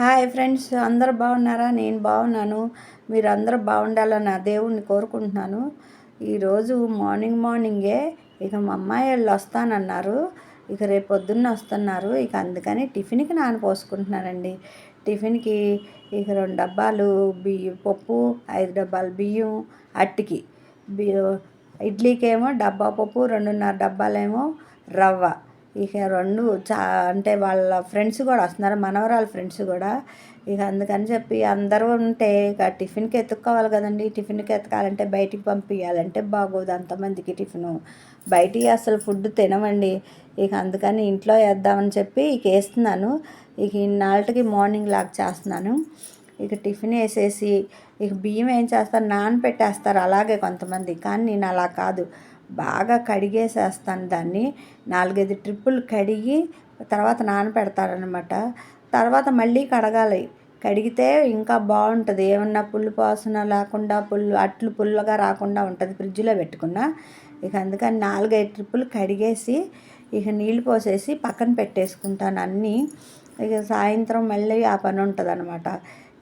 Hi friends అందరు బాగున్నారా? నేను బాగున్నాను. మీరు అందరూ బాగుండాలని నా దేవుణ్ణి కోరుకుంటున్నాను. ఈరోజు మార్నింగ్ మార్నింగే ఇక మా అమ్మాయి వాళ్ళు వస్తానన్నారు. ఇక రేపు పొద్దున్న వస్తున్నారు. ఇక అందుకని టిఫిన్కి నానపోసుకుంటున్నానండి టిఫిన్కి ఇక రెండు డబ్బాలు బియ్యం పప్పు ఐదు డబ్బాలు బియ్యం అట్టికి. బియ్యం ఇడ్లీకేమో డబ్బా పప్పు రెండున్నర డబ్బాలేమో రవ్వ. ఇక రెండు చా అంటే వాళ్ళ ఫ్రెండ్స్ కూడా వస్తున్నారు మనవరాల ఫ్రెండ్స్ కూడా. ఇక అందుకని చెప్పి అందరూ ఉంటే ఇక టిఫిన్కి ఎత్తుక్కోవాలి కదండి. టిఫిన్కి ఎత్తకాలంటే బయటికి పంపించాలంటే బాగోదు. అంతమందికి టిఫిను. బయటికి అసలు ఫుడ్ తినమండి. ఇక అందుకని ఇంట్లో వేద్దామని చెప్పి ఇక వేస్తున్నాను. ఇక ఇన్నాళ్ళకి మార్నింగ్ లాగా చేస్తున్నాను. ఇక టిఫిన్ వేసేసి ఇక బియ్యం ఏం చేస్తారు? నానపెట్టేస్తారు అలాగే కొంతమంది. కానీ నేను అలా కాదు. బాగా కడిగేసేస్తాను దాన్ని. నాలుగైదు ట్రిప్పులు కడిగి తర్వాత నానపెడతారనమాట తర్వాత మళ్ళీ కడగాలి. కడిగితే ఇంకా బాగుంటుంది. ఏమన్నా పుల్లు పాసన లేకుండా పుల్లు అట్లు పుల్లగా రాకుండా ఉంటుంది ఫ్రిడ్జ్లో పెట్టుకున్న. ఇక అందుకని నాలుగైదు ట్రిప్పులు కడిగేసి ఇక నీళ్ళు పోసేసి పక్కన పెట్టేసుకుంటాను అన్నీ. ఇక సాయంత్రం మళ్ళీ ఆ పని ఉంటుంది అనమాట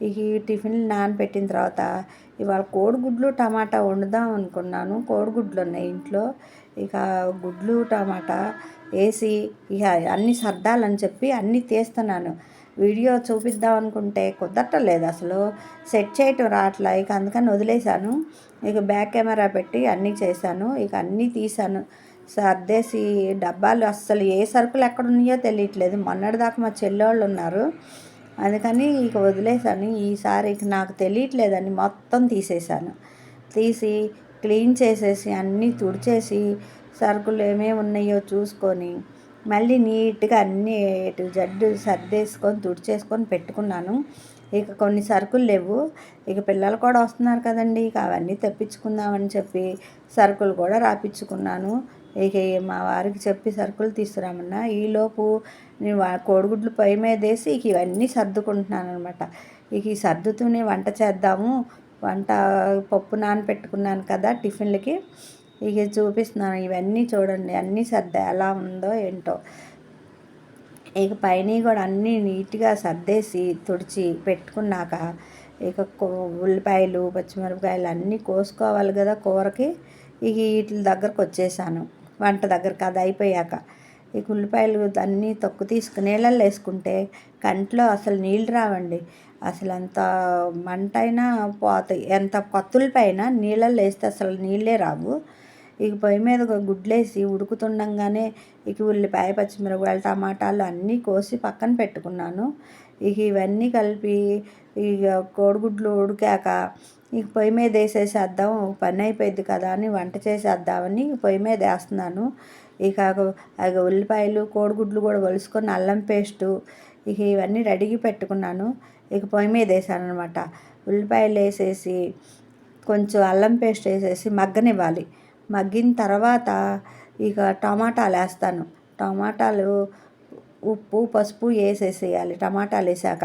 ఇక టిఫిన్లు నానబెట్టిన తర్వాత ఇవాళ కోడిగుడ్లు టమాటా వండుదాం అనుకున్నాను. కోడిగుడ్లు ఉన్నాయి ఇంట్లో. ఇక గుడ్లు టమాటా వేసి ఇక అన్నీ సర్దాలని చెప్పి అన్నీ తీస్తున్నాను. వీడియో చూపిద్దాం అనుకుంటే కుదరటలేదు అసలు. సెట్ చేయటం రావట్లే. ఇక అందుకని వదిలేశాను. ఇక బ్యాక్ కెమెరా పెట్టి అన్నీ చేశాను. ఇక అన్నీ తీశాను. సర్దేసి డబ్బాలు అస్సలు ఏ సరుకులు ఎక్కడ ఉన్నాయో తెలియట్లేదు. మొన్నటిదాకా మా చెల్లెళ్ళు ఉన్నారు. అందుకని ఇక వదిలేసాను ఈసారి ఇక నాకు తెలియట్లేదని మొత్తం తీసేసాను తీసి క్లీన్ చేసేసి అన్నీ తుడిచేసి సరుకులు ఏమేమి ఉన్నాయో చూసుకొని మళ్ళీ నీట్గా అన్నీ ఇటు జడ్డు సర్దేసుకొని తుడిచేసుకొని పెట్టుకున్నాను. ఇక కొన్ని సరుకులు లేవు. ఇక పిల్లలు కూడా వస్తున్నారు కదండి. ఇక అవన్నీ తెప్పించుకుందామని చెప్పి సరుకులు కూడా రాపించుకున్నాను ఇక మా వారికి చెప్పి సరుకులు తీసుకురామన్నా ఈలోపు నేను కోడిగుడ్లు పొయ్యి మీద వేసి ఇక ఇవన్నీ సర్దుకుంటున్నాను అనమాట ఇక ఈ సర్దుతూనే వంట చేద్దాము వంట పప్పు నానపెట్టుకున్నాను కదా టిఫిన్లకి ఇక చూపిస్తున్నాను ఇవన్నీ చూడండి అన్నీ సర్దా ఎలా ఉందో ఏంటో. ఇక పైన కూడా అన్నీ నీట్గా సర్దేసి తుడిచి పెట్టుకున్నాక ఇక ఉల్లిపాయలు పచ్చిమిరపకాయలు అన్నీ కోసుకోవాలి కదా కూరకి ఇక వీటి దగ్గరకు వచ్చేసాను. వంట దగ్గరకు అది అయిపోయాక. ఈ ఉల్లిపాయలు అన్నీ తొక్కు తీసుకుని నీళ్ళల్లో వేసుకుంటే కంట్లో అసలు నీళ్ళు రావండి. అసలు ఎంత మంట అయినా పోతాయి. ఎంత కొత్తులపైన నీళ్ళల్లో వేస్తే అసలు నీళ్ళే రావు. ఇక పొయ్యి మీద గుడ్లేసి ఉడుకుతుండగానే ఇక ఉల్లిపాయ పచ్చిమిరపకాయలు టమాటాలు అన్నీ కోసి పక్కన పెట్టుకున్నాను. ఇక ఇవన్నీ కలిపి ఇక కోడిగుడ్లు ఉడికాక ఇక పొయ్యి మీద వేసేసేద్దాం పని అయిపోయింది కదా అని వంట చేసేద్దామని పొయ్యి మీద వేస్తున్నాను. ఇక ఉల్లిపాయలు కోడిగుడ్లు కూడా వలుసుకొని అల్లం పేస్టు ఇక ఇవన్నీ రెడీగా పెట్టుకున్నాను. ఇక పొయ్యి మీద వేసాను అనమాట ఉల్లిపాయలు వేసేసి కొంచెం అల్లం పేస్ట్ వేసేసి మగ్గనివ్వాలి. మగ్గిన తర్వాత ఇక టమాటాలు వేస్తాను. టమాటాలు ఉప్పు పసుపు వేసేసేయాలి. టమాటాలు వేసాక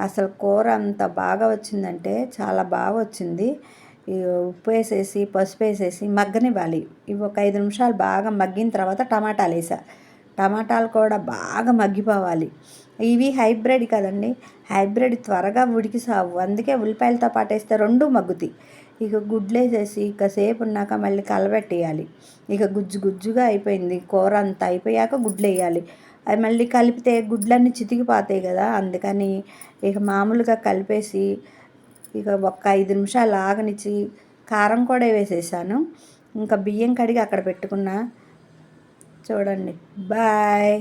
అసలు కూర అంత బాగా వచ్చిందంటే చాలా బాగా వచ్చింది. ఉప్పు వేసేసి పసుపు వేసేసి మగ్గనివ్వాలి. ఇవి ఒక ఐదు నిమిషాలు బాగా మగ్గిన తర్వాత టమాటాలు వేసా. టమాటాలు కూడా బాగా మగ్గిపోవాలి. ఇవి హైబ్రిడ్ కదండి. హైబ్రిడ్ త్వరగా ఉడికి సావు. అందుకే ఉల్లిపాయలతో పాటు వేస్తే రెండు మగ్గుతాయి. ఇక గుడ్లు వేసేసి కాసేపు ఉన్నాక మళ్ళీ కలబెట్టేయాలి. ఇక గుజ్జు గుజ్జుగా అయిపోయింది. కూర అంతా అయిపోయాక గుడ్లు వేయాలి. అది మళ్ళీ కలిపితే గుడ్లన్నీ చితికిపోతాయి కదా అందుకని ఇక మామూలుగా కలిపేసి ఇక ఒక్క ఐదు నిమిషాలు ఆగనిచ్చి కారం కూడా వేసేసాను. ఇంకా బియ్యం కడిగి అక్కడ పెట్టుకున్నా. చూడండి. బాయ్.